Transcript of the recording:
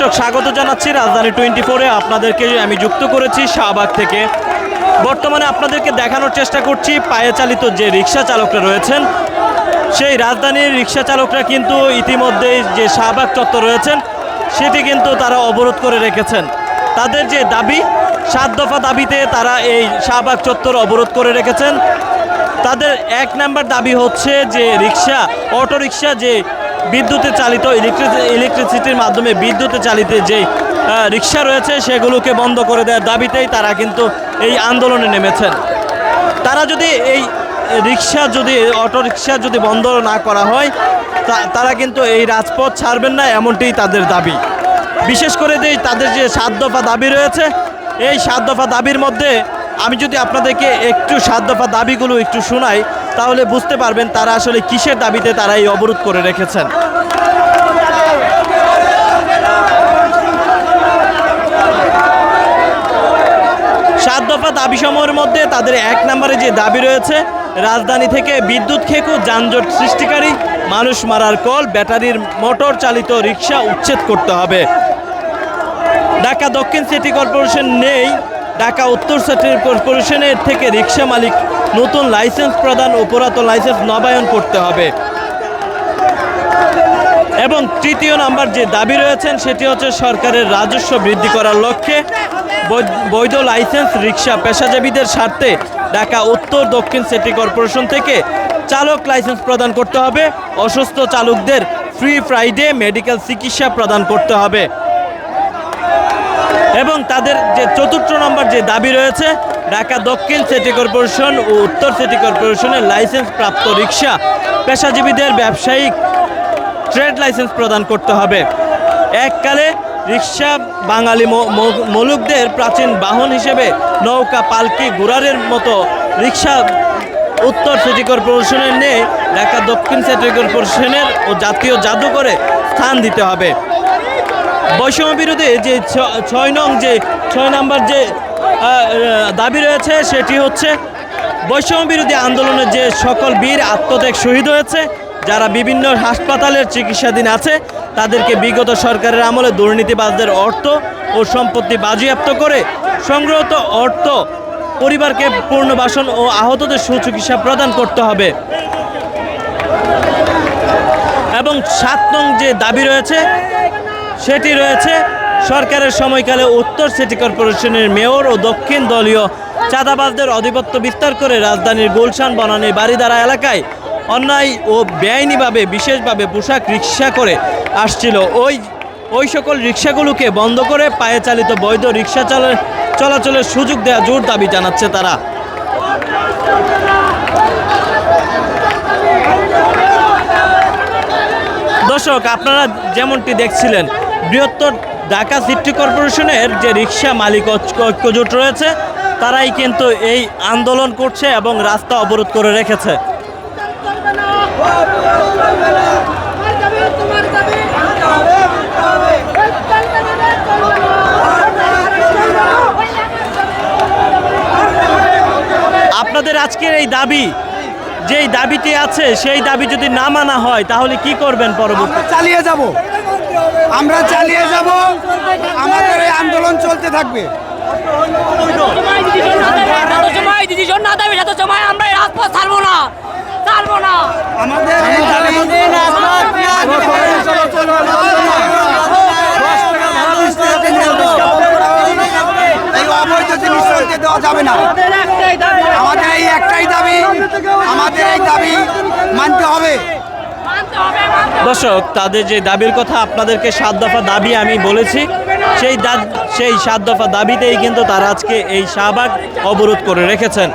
দর্শক, স্বাগত জানাচ্ছি রাজধানী টোয়েন্টি ফোরে। আপনাদেরকে আমি যুক্ত করেছি শাহবাগ থেকে। বর্তমানে আপনাদেরকে দেখানোর চেষ্টা করছি, পায়ে চালিত যে রিক্সা চালকরা রয়েছেন, সেই রাজধানীর রিক্সা চালকরা কিন্তু ইতিমধ্যেই যে শাহবাগ চত্বর রয়েছেন, সেটি কিন্তু তারা অবরোধ করে রেখেছেন। তাদের যে দাবি, সাত দফা দাবিতে তারা এই শাহবাগ চত্বর অবরোধ করে রেখেছেন। তাদের এক নাম্বার দাবি হচ্ছে যে রিক্সা অটো রিক্সা যে বিদ্যুতে চালিত ইলেকট্রিক ইলেকট্রিসিটির মাধ্যমে বিদ্যুতে চালিত যে রিক্সা রয়েছে, সেগুলোকে বন্ধ করে দেওয়ার দাবিতেই তারা কিন্তু এই আন্দোলনে নেমেছেন। তারা যদি এই রিক্সা যদি, অটো রিক্সা যদি বন্ধ না করা হয় তারা কিন্তু এই রাজপথ ছাড়বেন না, এমনটিই তাদের দাবি। বিশেষ করে যে তাদের যে সাত দফা দাবি রয়েছে, এই সাত দফা দাবির মধ্যে আমি যদি আপনাদেরকে একটু সাত দফা দাবিগুলো একটু শোনাই, তাহলে বুঝতে পারবেন তারা আসলে কিসের দাবিতে তারা এই অবরোধ করে রেখেছেন। সাত দফা দাবি সমূহের মধ্যে তাদের এক নম্বরে যে দাবি রয়েছে, রাজধানী থেকে বিদ্যুৎ খেকু যানজট সৃষ্টিকারী, মানুষ মারার কল, ব্যাটারির মোটর চালিত রিক্সা উচ্ছেদ করতে হবে। ঢাকা দক্ষিণ সিটি কর্পোরেশন নেই ঢাকা উত্তর সিটি কর্পোরেশনের থেকে রিক্সা মালিক নতুন লাইসেন্স প্রদান ও পুরাতন লাইসেন্স নবায়ন করতে হবে। এবং তৃতীয় নাম্বার যে দাবি রয়েছেন, সেটি হচ্ছে সরকারের রাজস্ব বৃদ্ধি করার লক্ষ্যে বৈধ লাইসেন্স রিক্সা পেশাজীবীদের স্বার্থে ঢাকা উত্তর দক্ষিণ সিটি কর্পোরেশন থেকে চালক লাইসেন্স প্রদান করতে হবে। অসুস্থ চালকদের ফ্রি ফ্রাইডে মেডিকেল চিকিৎসা প্রদান করতে হবে। এবং তাদের যে চতুর্থ নম্বর যে দাবি রয়েছে, ঢাকা দক্ষিণ সিটি কর্পোরেশন ও উত্তর সিটি কর্পোরেশনের লাইসেন্স প্রাপ্ত রিক্সা পেশাজীবীদের ব্যবসায়িক ট্রেড লাইসেন্স প্রদান করতে হবে। এককালে রিক্সা বাঙালি মলুকদের প্রাচীন বাহন হিসেবে নৌকা, পালকি ঘোড়ারের মতো রিক্সা উত্তর সিটি কর্পোরেশনের নিয়ে ঢাকা দক্ষিণ সিটি কর্পোরেশনের ও জাতীয় জাদুঘরে স্থান দিতে হবে। বৈষম্য বিরোধী যে ছয় নং যে ছয় নম্বর যে দাবি রয়েছে, সেটি হচ্ছে বৈষম্য বিরোধী আন্দোলনের যে সকল বীর আত্মত্যাগ শহীদ হয়েছে, যারা বিভিন্ন হাসপাতালের চিকিৎসাধীন আছে, তাদেরকে বিগত সরকারের আমলে দুর্নীতিবাজদের অর্থ ও সম্পত্তি বাজেয়াপ্ত করে সংগ্রহত অর্থ, পরিবারকে পুনর্বাসন ও আহতদের সুচিকিৎসা প্রদান করতে হবে। এবং সাত নং যে দাবি রয়েছে সেটি রয়েছে সরকারের সময়কালে উত্তর সিটি কর্পোরেশনের মেয়র ও দক্ষিণ দলীয় চাঁদাবাজদের আধিপত্য বিস্তার করে রাজধানীর গুলশান বনানী বাড়িদারা এলাকায় অন্যায় ও বেআইনিভাবে বিশেষভাবে পোশাক রিক্সা করে আসছিল। ওই ওই সকল রিক্সাগুলোকে বন্ধ করে পায়ে চালিত বৈধ রিক্সা চলা, চলাচলের সুযোগ দেওয়া জোর দাবি জানাচ্ছে তারা। দর্শক, আপনারা যেমনটি দেখছিলেন বৃহত্তর ঢাকা সিটি কর্পোরেশনের যে রিক্সা মালিক ঐক্য- ঐক্যজোট রয়েছে, তারাই কিন্তু এই আন্দোলন করছে এবং রাস্তা অবরোধ করে রেখেছে। আপনাদের আজকের এই দাবি যেই দাবিটি আছে, সেই দাবি যদি না মানা হয়, তাহলে কি করবেন পরবর্তী? চালিয়ে যাব। আমরা চালিয়ে যাব। আমাদের এই আন্দোলন চলতে থাকবে। আমরা ছাড়বো না দেওয়া যাবে না আমাদের এই একটাই দাবি আমাদের এই দাবি মানতে হবে। দর্শক, তাদের যে দাবির কথা আপনাদেরকে সাত দফা দাবি আমি বলেছি, সেই সেই সাত দফা দাবিতেই কিন্তু তারা আজকে এই শাহবাগ অবরোধ করে রেখেছেন